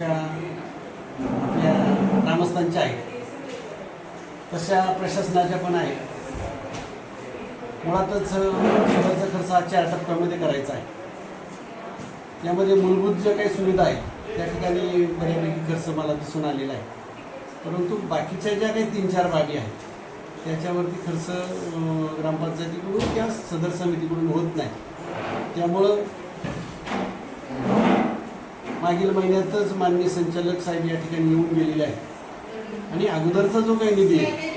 आपल्या ग्रामस्थांच्या आहेत. तशा प्रशासनाच्या पण आहेत. मुळातच शहराचा खर्च हा चार टप्प्यामध्ये करायचा आहे. त्यामध्ये मूलभूत ज्या काही सुविधा आहेत त्या ठिकाणी बऱ्यापैकी खर्च मला दिसून आलेला आहे. परंतु बाकीच्या ज्या काही तीन चार बाबी आहेत त्याच्यावरती खर्च ग्रामपंचायतीकडून किंवा सदर समितीकडून होत नाही. त्यामुळं मागील महिन्यातच माननीय संचालक साहेब या ठिकाणी येऊन गेलेले आहेत. आणि अगोदरचा जो काही निधी आहे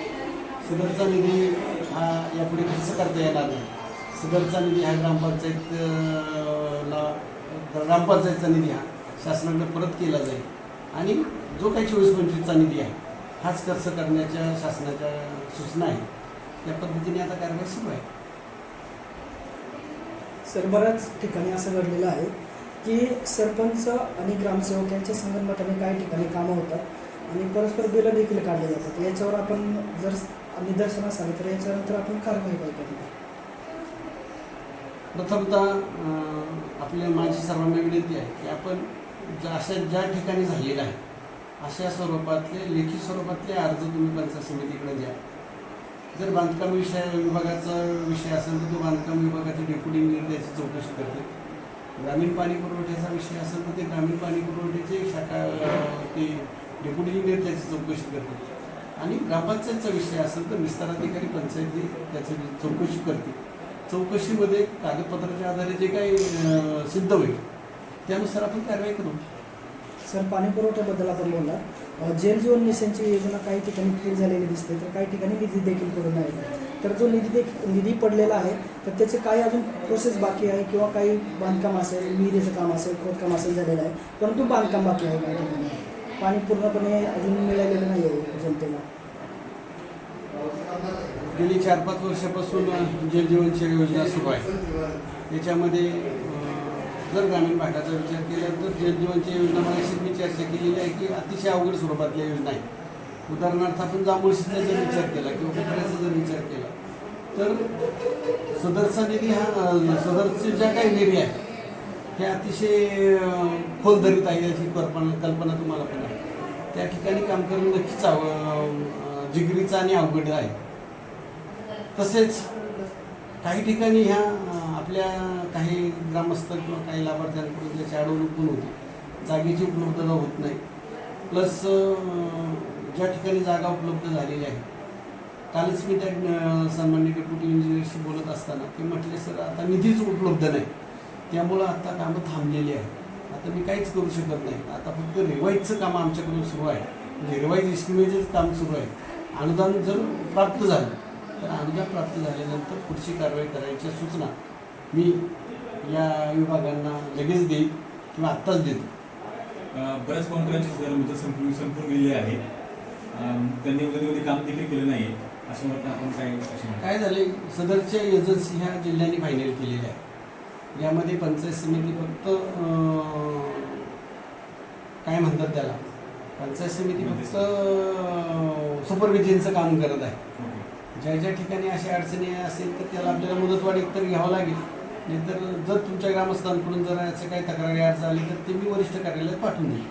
सदरचा निधी हा यापुढे खर्च करता येणार नाही. सदरचा निधी हा ग्रामपंचायत ला ग्रामपंचायतचा निधी हा शासनाकडे परत केला जाईल. आणि जो काही चोवीस पंचवीसचा निधी आहे हाच खर्च करण्याच्या शासनाच्या सूचना आहेत. त्या पद्धतीने आता कारवाई सुरू आहे. सर बऱ्याच ठिकाणी असं घडलेलं आहे. की सरपंच आणि ग्रामसेवक यांच्या संगनमताने काही ठिकाणी कामं होतात आणि परस्पर बिलं देखील काढले जातात. याच्यावर आपण जर निदर्शनास आले तर याच्यानंतर आपण कारवाई काय करणार प्रथमतः आपल्या माझी सर्वांना विनंती आहे की आपण ज्या अशा ज्या ठिकाणी झालेलं आहे अशा स्वरूपातले लेखी स्वरूपातले अर्ज तुम्ही पंचायत समितीकडे द्या. जर बांधकाम विषय विभागाचा विषय असेल तर तो बांधकाम विभागाचे डेप्युटी इंजिनियर त्याची चौकशी करते ग्रामीण पाणी पुरवठ्याचा विषय असेल तर ते ग्रामीण पाणी पुरवठ्याचे शाखा ते डेप्युटी इंजिनियर त्याची चौकशी करते आणि ग्रामपंचायतचा विषय असेल तर विस्ताराधिकारी पंचायती त्याची चौकशी करते चौकशीमध्ये कागदपत्राच्या आधारे जे काही सिद्ध होईल त्यानुसार आपण कारवाई करू. सर पाणी पुरवठ्याबद्दल आपण बोलला अं, जल जीवन मिशनची योजना काही ठिकाणी फेल झालेली दिसते तर काही ठिकाणी निधी देखील पडून आहे. तर जो निधी देख निधी पडलेला आहे तर त्याचे काही अजून प्रोसेस बाकी आहे किंवा काही बांधकाम असेल विहिरीचं काम असेल खोदकाम असेल झालेलं आहे परंतु बांधकाम बाकी आहे काही ठिकाणी. पाणी पूर्णपणे अजून मिळालेलं नाही आहे जनतेला. गेली चार पाच वर्षापासून जल जीवनची योजना सुरू आहे. याच्यामध्ये जर ग्रामीण भागाचा विचार केला तर जल योजना मगाशी मी चर्चा केलेली आहे की अतिशय अवघड स्वरूपातल्या योजना आहे उदाहरणार्थ आपण जांभूळशीचा जर विचार केला किंवा कुत्र्याचा जर विचार केला तर सदरचा निधी हा सदरचे ज्या काही निधी आहे हे अतिशय खोल धरीत आहे याची कल्पना कल्पना तुम्हाला पण आहे. त्या ठिकाणी काम करणं नक्कीच आव- अं, जिगरीचं आणि अवघड आहे. तसेच काही ठिकाणी ह्या आपल्या काही ग्रामस्थ किंवा काही लाभार्थ्यांकडून त्याची अडवणूक पण होती. जागेची उपलब्धता होत नाही. प्लस ज्या ठिकाणी जागा उपलब्ध झालेली आहे. कालच मी त्या सन्मान्य डेप्युटी इंजिनियरशी बोलत असताना ते म्हटले सर आता निधीच उपलब्ध नाही. त्यामुळं आता कामं थांबलेली आहे आता मी काहीच करू शकत नाही. आता फक्त रिवाईजचं काम आमच्याकडून सुरू आहे. म्हणजे रिवाईज इस्टिमेटच काम सुरू आहे. अनुदान जर प्राप्त झालं तर अनुदान प्राप्त झाल्यानंतर पुढची कारवाई करायच्या सूचना मी या विभागांना लगेच देईन किंवा आत्ताच देतो बऱ्याच काँग्रेसची सर मुदत संपून संपून गेलेली आहे त्यांनी मुदतीमध्ये काम देखील केलं नाही असं म्हणता आपण काय? काय झाले सदरच्या एजन्सी ह्या जिल्ह्यांनी फायनल केलेल्या आहे यामध्ये पंचायत समिती फक्त काय म्हणतात त्याला? पंचायत समिती फक्त सुपरविजनचं काम करत आहे. ज्या ज्या ठिकाणी अशा अडचणी असेल तर त्याला आपल्याला मुदतवाढ एकतर घ्यावं लागेल. जर तुमच्या ग्रामस्थांकडून जर असं काही तक्रारी अर्ज आली तर ते मी वरिष्ठ कार्यालयात पाठवून देईल.